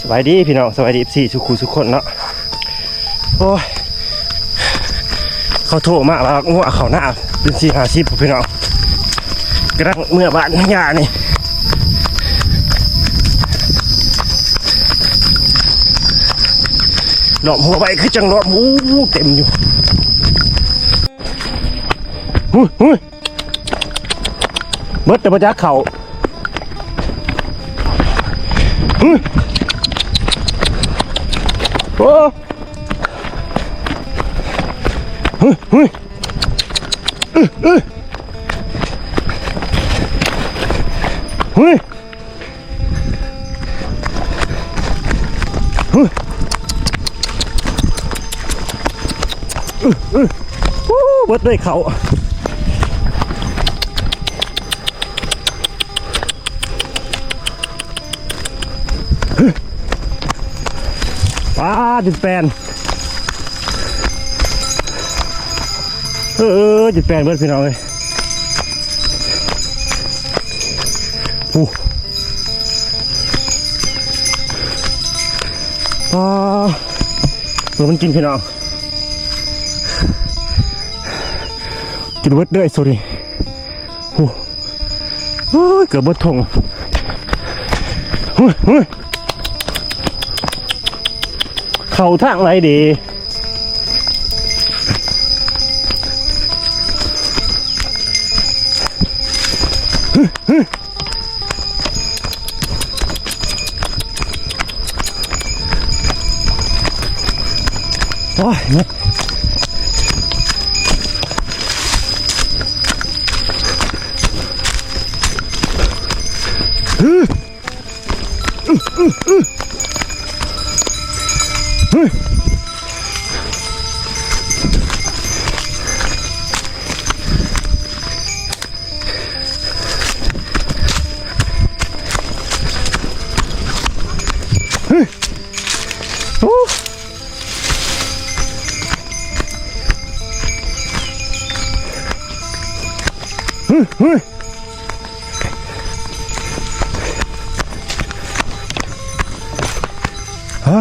สบายดีพี่น้องสบายดีสี่สุขุสุขคนเนาะโอ้ยเขาโทรมาว่างัวเขาหน้าเป็นสี่ห้าสิบพี่น้องกระดังเมื่อบานยานี่หลอมหัวไปคือจังหลอมอู้เต็มอยู่หุ้ยหุ้ยเบิดแต่ประจักเขาหุ้ย โอ้เฮ้ยเฮ้ยเอ้ยเอ้ยเฮ้ยเฮ้ยเอ้ยเอ้ยโอ้เบิดเลยเขาป้า จุดแปนเออจุดแปนเบิดพี่น้องเลยโอ้ป้าเออมันกินพี่น้องกินเบิดเด้อสดิโอ้โอ้ยเกือบเบิดทงเฮ้ยเฮ้ย เข้าทางไหนดี โอ้ย เฮ้ยเฮ้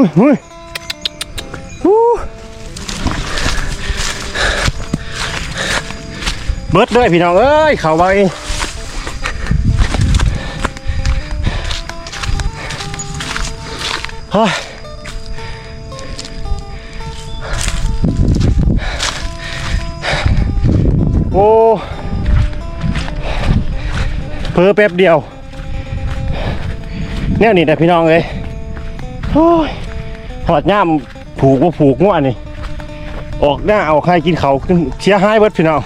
ฮ้ยเฮ้ยเฮ้ยโอ้เบิดเลยพี่น้องเอ้ยเขาไปเฮ้ยโอ้เพิ่อแป๊บเดียว แนวนี้แต่พี่น้องเอ้ยโอ้ย หอดย่ามผูกว่าผูกง่วนี่ ออกหน้าเอาใครกินเขาขึ้นเสียหายเบิดพี่น้อง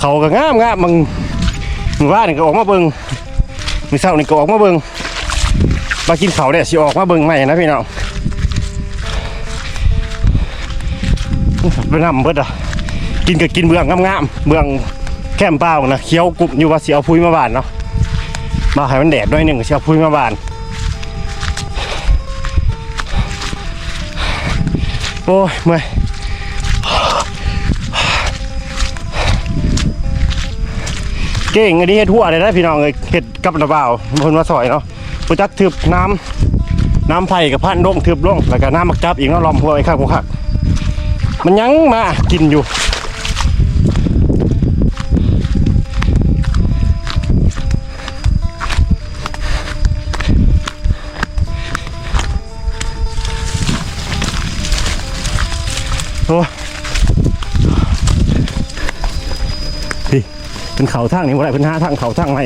เขาก็งามงามมึงมือว่านี่ก็ออกมาเบิงมือเศร้านี่ก็ออกมาเบิงมากินเขาเนี่ยสิออกมาเบิงใหม่นะพี่น้องไปนำเบิดอะกินก็กินเบืองงามๆเบืองแคมเปล่านะเคี้ยวกรุบอยู่ว่าเสียเอาพุยมาบานเนาะมาให้มันแดดด้วยหนึ่งเสียเอาพุยมาบาน อ้ยเมื่อยเก่งอันนี้เห็ดหัวเลยนะพี่น้องเลยเห็ดกับระเบ่าวเพิ่นมาสอยเนาะปุจักทึบน้ำน้ำไผ่กับพันร่มทึบร่งแล้วก็น้ำมักจับอีกเนาะลอมหัวไอ้ข้างพวขักมันยังมากินอยู่ โอ้พี่เป็นเขาทางนี้ว่าไรเป็นห้าทางเขาทางไหม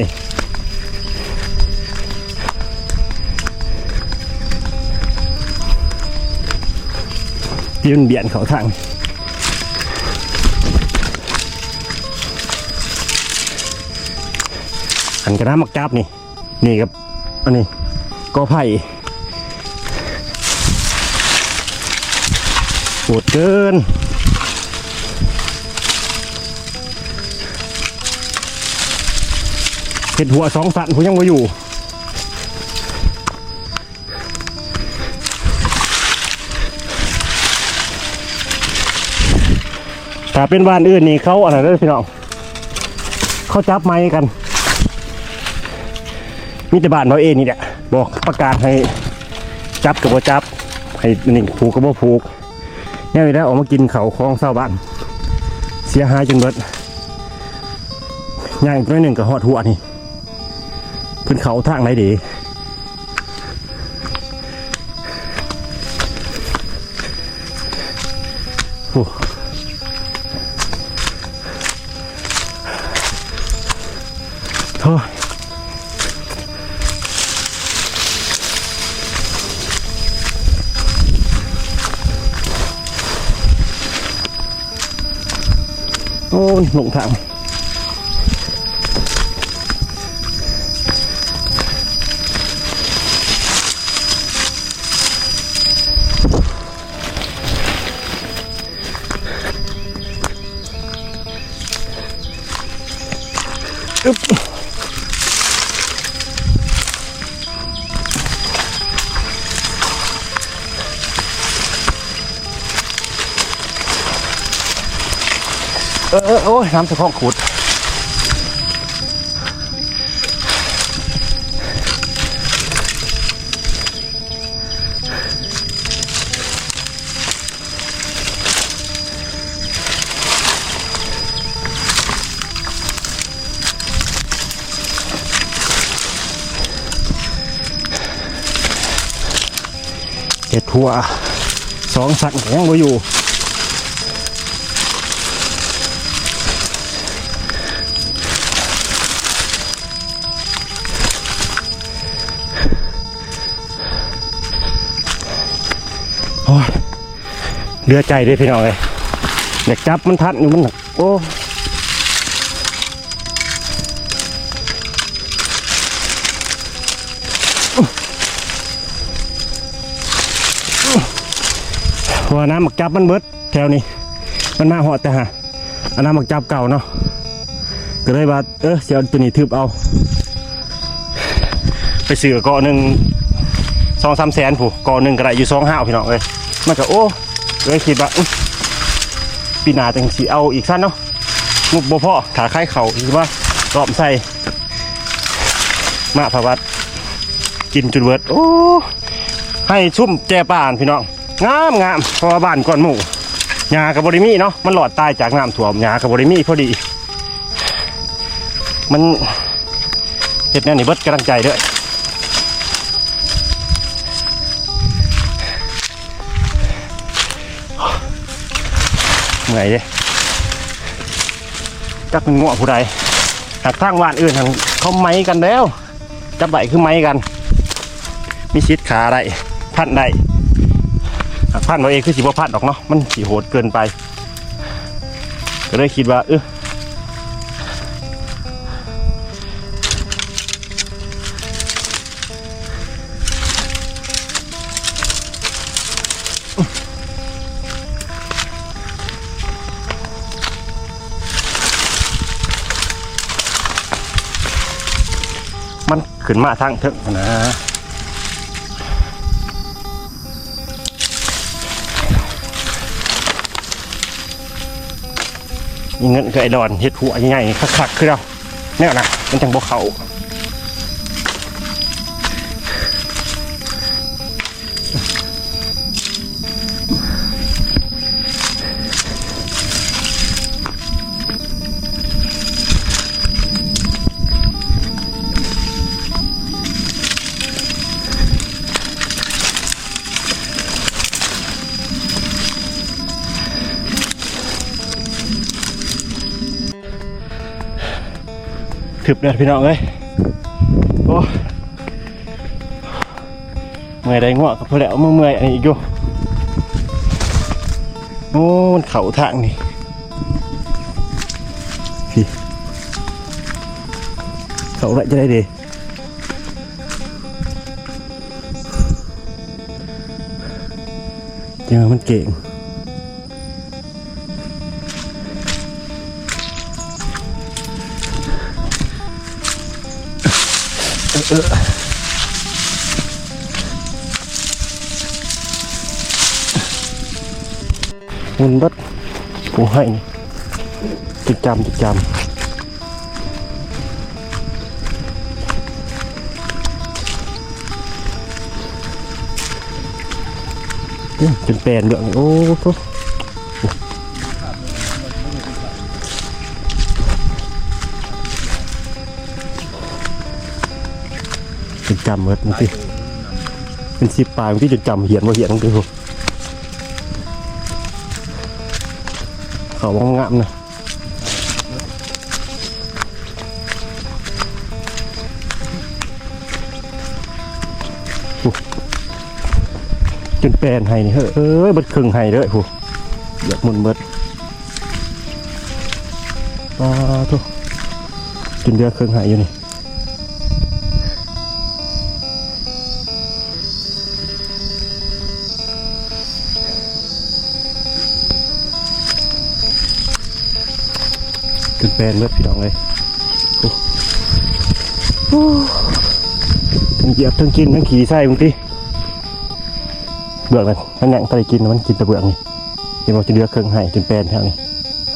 ยืนเบียนเขาทางอันกระน้ำมักจับนี่ นี่ครับ อันนี้ก็ไผ่ โหดเกิน เห็ดหัวสองสันผมยังมาอยู่ถ้าเป็นบ้านอื่นนี่เขาอะไรเด้พี่น้องเขาจับไม้กันมีแต่บ้านเราเองนี่แหละบอกประกาศให้จับกับว่าจับ ให้นี่ผูกกับว่าผูก เนี่ยได้ออกมากินเขาคลองเศร้าบ้านเสียหายจนเบิดย่างอีกน้อยหนึ่งกับหอดหัวนี่ขึ้นเขาทางไหนดี โอ้ยหลงทาง ออเออโอ้ยน้ำสะพองขุดเห็ดหัวสองสัตว์ยังบ่อยู่ เดือใจด้วยพี่น้องเลยอยากจับมันทัดอยู่มันโอ้หัวน้ำหมักจับมันเบิดแถวนี้ มันมาหอดแต่ฮะอันน้ำหมักจับเก่าเนาะก็เลยว่าเออเสียตัวนี้ทึบเอา ไปซื้อเกาะหนึ่งสองสามแสนผู้กอหนึ่งก็ได้อยู่สองห้าพี่น้องเลยมันก็โอ้ เลยคิดว่าปีนาจังสีเอาอีกสั้นเนาะงบบ่พอขาคล้เขาคิดว่ารอบใส่มาพวัดกินจุดเวิร์ดโอ้ให้ชุ่มแจป่านพี่น้องงามงามเพราะว่าบ้านก่อนหมู่หญ้ากับบริมีเนาะมันหลอดตายจากน้ำท่วมหญ้ากับบริมีพอดี มันเห็ดแน่นี่เบิดกำลังใจด้อ เหนื่อยเลยจักเป็นงัวผู้ใดหากทางบ้านอื่นทางเขาไม้กันแล้ว จับใบคือไม้กัน มีชิดขาได้พันได้หากพันเราเองคือสิบ่พันดอกเนาะมันสีโหดเกินไป ก็เลยคิดว่าเออ ขึ้นมาทั้งเถอะนะเงินก็ไอ้ดอนเฮ็ดหัวใหญ่ๆคักๆคือเราแน่นะมันจังบ่เขา ถึบเลยพี่น้องเอ้ยโอ้เมื่อยได้ง่วงกับเพื่อแล้วเมื่อเมื่อยอันนี้อีกอยู่โอ้มันเข่าทางนี่พี่เข่าไรจะได้ดีเจอมันเก่ง มุนบัดกูให้นี่จิจำจิจำ จนแปลนเดือดโอ้เป็นสิบปลายเมันที่จนจำเหียนว่าเหียนมันคือเขาว่างงามนะจนแปลนให้นี่เฮ้ยเอ้ยบิดครึ่งให้เด้อผู้เหยียบมุนเบิดปลาทุกจนเดือครึ่งให้อยู่นี่ จนแปลนเบิดพี่น้องเลยทั้งเหยียบทั้งกินทั้งขี่ไส้บางทีเบื่อเลยมันยังไปกินมันกินแต่เบื่อนี่เดี๋ยวมันจะเลือกเครื่องให้จนแปลนทางนี้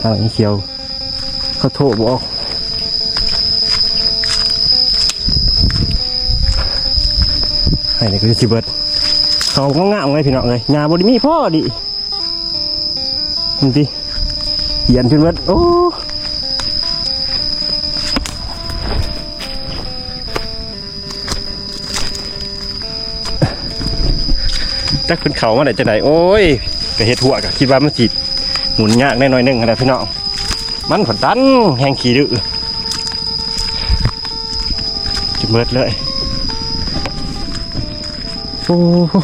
ทางนี้เขียวเขาโทษบอกให้นี่ก็จะสิเบิดเขาก็งามเลยพี่น้องเลยงาบไดิมีพ่อดิมันดิเหยียนจนเบิดโอ้ จักขึ้นเขามาไหนจะไหนโอ้ยก็เฮ็ดหัวก็คิดว่ามันสิหมุนยากแน่นอยหนึงอะไรพี่น้องมันผดดันแหงขี่ดื้อจะเบิดเลยโอ้โห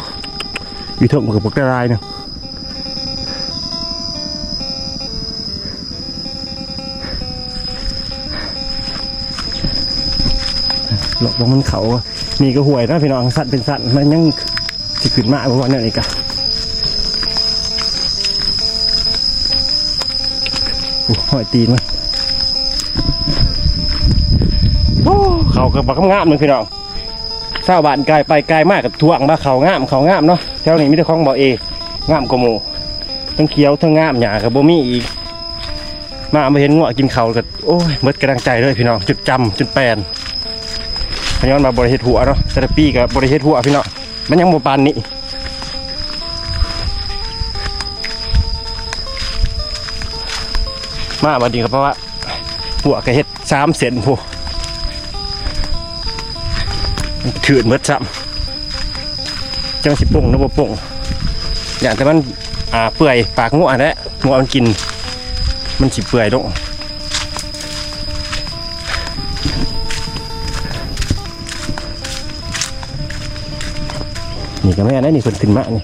อยู่เถอะมันกับพวกได้รเนี่ยหลบลงมันเขานี่ก็ห่วยนะพี่น้องสัตว์เป็นสัตว์มันยัง สิขึ้นมาเพราะว่านี่ยนี่กะโอ้หอยตีนมั้ยโอ้เขาก็บักงามเลยพี่น้องเศร้าบานไกลไปไกลมากกับทวงมาเขางามเขางามเนาะแถวนี้มีแต่ของบ่อเองามกว่าหมูทั้งเขียวทั้งงามหยากับบ่มีอีก มามาเห็นงวกินเขาวก็โอ้ยหมดกระดังใจเลยพี่น้องจุดจำจุดแปลนพย้อนมาบริเฮ็ดหัวเนาะแต่ปีกับบริเฮ็ดหัวพี่น้อง มันยังโมปานนี้มาบัดนี้ก็เพราะว่าหัวกระเฮ็ดสามเซนผู้มันถืดเมดซ้ำจังสิป่งนะบ่ป่งอย่างแต่มันอ่าเปื่อยปากงัวแหละงัวมันกิน มันสิเปื่อยลง นี่ก็แม่นะนี่เพิ่นขึ้นมานี่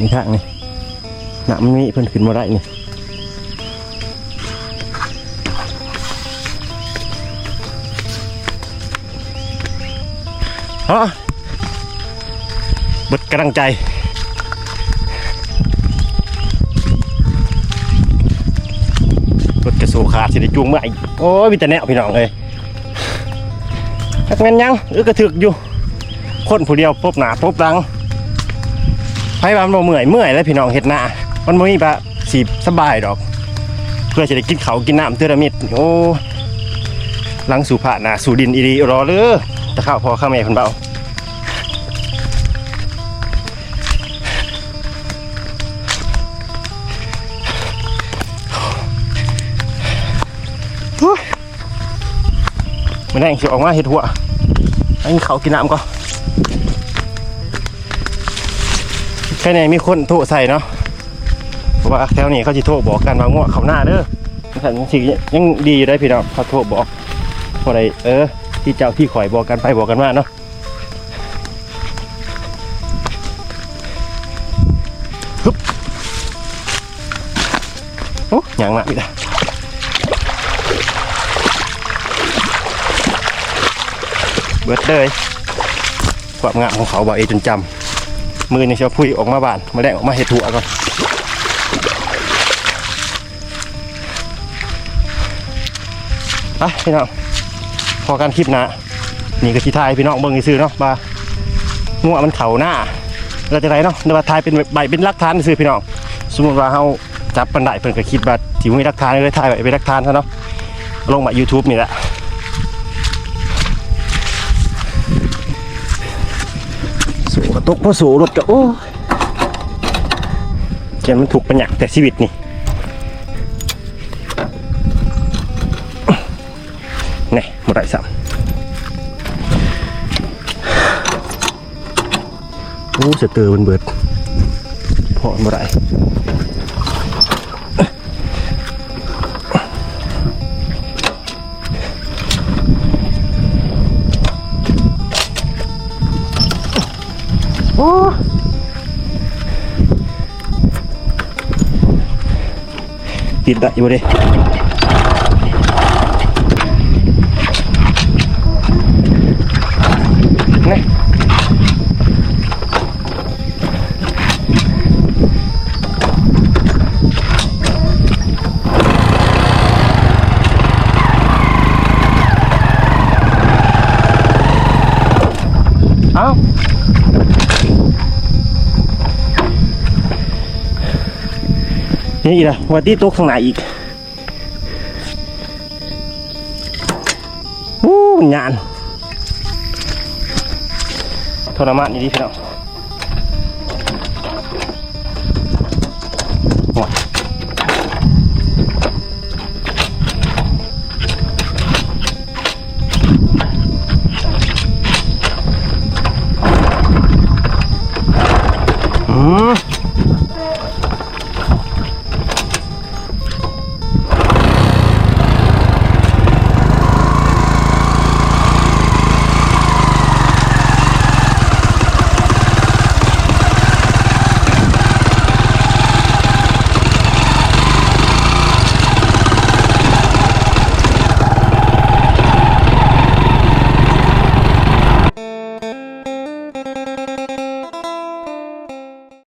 นี่ทางนี่หนักมันมีเพิ่นขึ้นมาได้นี่ฮะบิดกำลังใจรถกระโซขาดสิได้จูงมาอีกโอ้ยมีแต่แนวพี่น้องเลยทักแม่นยังเออกระถึกอยู่ คนผู้เดียวพบหนาพบหลังไพ่บ้านบ่เมื่อยเมื่อยแล้วพี่น้องเฮ็ดหน้ามันบ่มีปะสีสบายดอก เพื่อจะได้กินเขากินน้ำเทอรมิดโอ้หลังสู่ผ่าหนาสู่ดินอีดีรอเลยตะข้าวพอข้าวแม่คนเบามันแรงสิออกมาเฮ็ดหัวให้เขากินน้ำก่อน แค่นี้มีคนโทรใส่เนาะเพราะว่าแถวนี้เขาจะโทรบอกกันว่าง่วงเขาหน้าเด้อแต่จริงๆยังดีอยู่ได้พี่น้องเขาโทรบอกพอได้เออ ที่เจ้าที่ข่อยบอกกันไปบอกกันมาเนาะฮึบโอ้ยังละพี่ตาเบิดเลย ความงามของเขาบ่เอจนจำมือนี่เชียวพุยออกมาบานมาแดงออกมาเห็ดถั่วก่อนไปพี่น้องพอกันคลิปนะนี่ก็ที่ทายพี่น้องเบิ่งซื้อเนาะว่างัวมันเข่าหน้าเราจะไรเนาะในว่าทายเป็นใบเป็นลักฐานซื้อพี่น้องสมมติว่าเฮาจับปันไดเพิ่นก็คิดว่าที่มีหลักฐานเลยถ่ายไว้เป็นลักฐานซะเนาะลงมา YouTube นี่แหละ สูกระตุกพอสูรถก็โอ้เขียนมันถูกประยักแต่ชีวิตนี่นี่หมดไรสัมโอ้เสียเตอร์มันเบิดพอหมดไร ติดไนี่อีกละวันที่ตกทางหนอีกอู้งานทรมานนี่ดิพี่น้องโอ้ยอืม